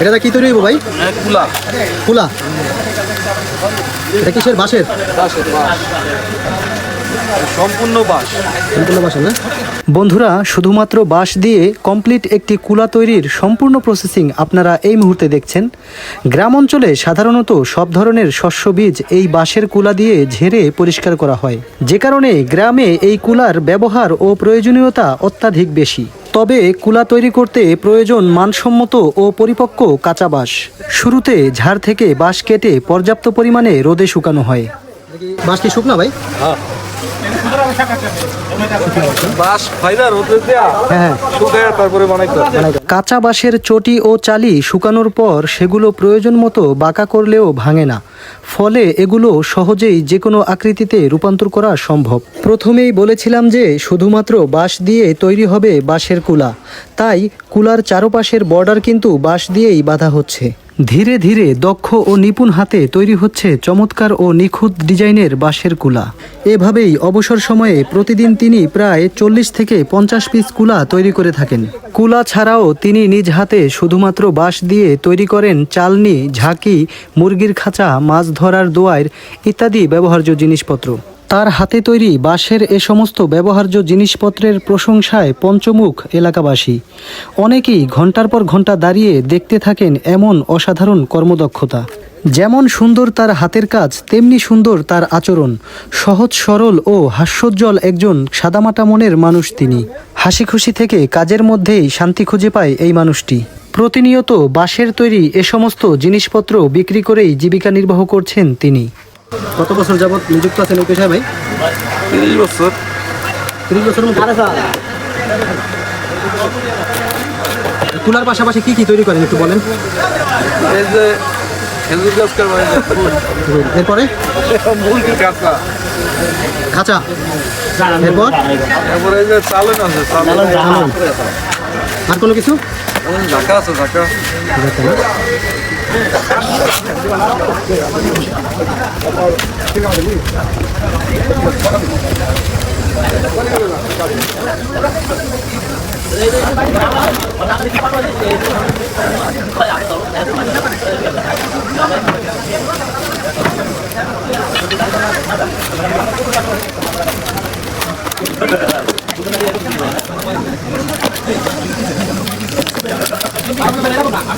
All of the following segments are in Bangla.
এটা কি তৈরি হইব ভাই? কুলা। কুলা? এটা কিসের বাঁশের? সম্পূর্ণ বাস সম্পূর্ণ বাঁশের না? বন্ধুরা শুধুমাত্র বাঁশ দিয়ে কমপ্লিট একটি কুলা তৈরির সম্পূর্ণ প্রসেসিং আপনারা এই মুহূর্তে দেখছেন। গ্রাম অঞ্চলে সাধারণত সব ধরনের শস্য বীজ এই বাঁশের কুলা দিয়ে ঝেড়ে পরিষ্কার করা হয়। যে কারণে গ্রামে এই কুলার ব্যবহার ও প্রয়োজনীয়তা অত্যাধিক বেশি। তবে কুলা তৈরি করতে প্রয়োজন মানসম্মত ও পরিপক্ক কাঁচা বাঁশ। শুরুতে ঝাড় থেকে বাঁশ কেটে পর্যাপ্ত পরিমাণে রোদে শুকানো হয়। বাঁশ কি শুকনা ভাই? রোদে দেয়া। হ্যাঁ শুকায় তারপরে বানাইতে কাঁচা বাঁশের চটি ও চালি শুকানোর পর সেগুলো প্রয়োজন মতো বাঁকা করলেও ভাঙে না। ফলে এগুলো সহজেই যে কোনো আকৃতিতে রূপান্তর করা সম্ভব। প্রথমেই বলেছিলাম যে শুধুমাত্র বাঁশ দিয়ে তৈরি হবে বাঁশের কুলা। তাই কুলার চারপাশের বর্ডার কিন্তু বাঁশ দিয়েই বাঁধা হচ্ছে। ধীরে ধীরে দক্ষ ও নিপুণ হাতে তৈরি হচ্ছে চমৎকার ও নিখুঁত ডিজাইনের বাঁশের কুলা। এভাবেই অবসর সময়ে প্রতিদিন তিনি প্রায় চল্লিশ থেকে পঞ্চাশ পিস কুলা তৈরি করে থাকেন। কুলা ছাড়াও তিনি নিজ হাতে শুধুমাত্র বাঁশ দিয়ে তৈরি করেন চালনি, ঝাঁকি, মুরগির খাঁচা, মাছ ধরার দোয়ার ইত্যাদি ব্যবহার্য জিনিসপত্র। তার হাতে তৈরি বাঁশের এ সমস্ত ব্যবহার্য জিনিসপত্রের প্রশংসায় পঞ্চমুখ এলাকাবাসী। অনেকেই ঘণ্টার পর ঘণ্টা দাঁড়িয়ে দেখতে থাকেন এমন অসাধারণ কর্মদক্ষতা। যেমন সুন্দর তার হাতের কাজ, তেমনি সুন্দর তার আচরণ। সহজ, সরল ও হাস্যোজ্জ্বল একজন সাদামাটা মনের মানুষ তিনি। হাসি খুশি থেকে কাজের মধ্যেই শান্তি খুঁজে পায় এই মানুষটি। প্রতিনিয়ত বাঁশের তৈরি এ সমস্ত জিনিসপত্র বিক্রি করেই জীবিকা নির্বাহ করছেন তিনি। কত বছর যাবত নিযুক্ত আছেন এই পেশায় ভাই? তিরিশ বছর। তিরিশ বছর মতো? কুলার পাশাপাশি কি কি তৈরি করেন একটু বলেন? এই যে খেজুর গাছ এরপরে? মুরগির কাঁচা। খাঁচা। এরপর? তারপরে যে চালন আছে চালন চালন। আর কোনো কিছু? ঢাকা আছে ঢাকা 对，我那个，我那个，我那个，我那个，我那个，我那个，我那个，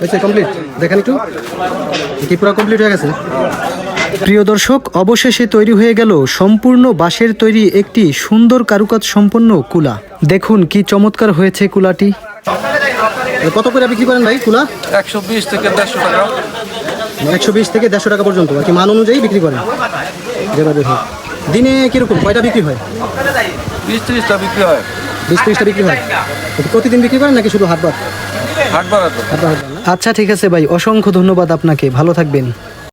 হয়েছে কমপ্লিট দেখেন একটু। কি পুরো কমপ্লিট হয়ে গেছে? প্রিয় দর্শক অবশেষে তৈরি হয়ে গেল সম্পূর্ণ বাঁশের তৈরি একটি সুন্দর কারুকাজ সম্পন্ন কুলা। দেখুন কি চমৎকার হয়েছে কুলাটি। কত করে বিক্রি করেন ভাই কুলা? একশো বিশ থেকে দেড়শো টাকা। একশো বিশ থেকে দেড়শো টাকা পর্যন্ত আর কি মান অনুযায়ী বিক্রি করেন। যেভাবে হোক। দিনে কীরকম কয়টা বিক্রি হয়? বিশ ত্রিশটা বিক্রি হয়। বিশ ত্রিশটা বিক্রি হয়। প্রতিদিন বিক্রি করেন নাকি শুধু হাট না আচ্ছা ঠিক আছে ভাই অসংখ্য ধন্যবাদ আপনাকে। ভালো থাকবেন।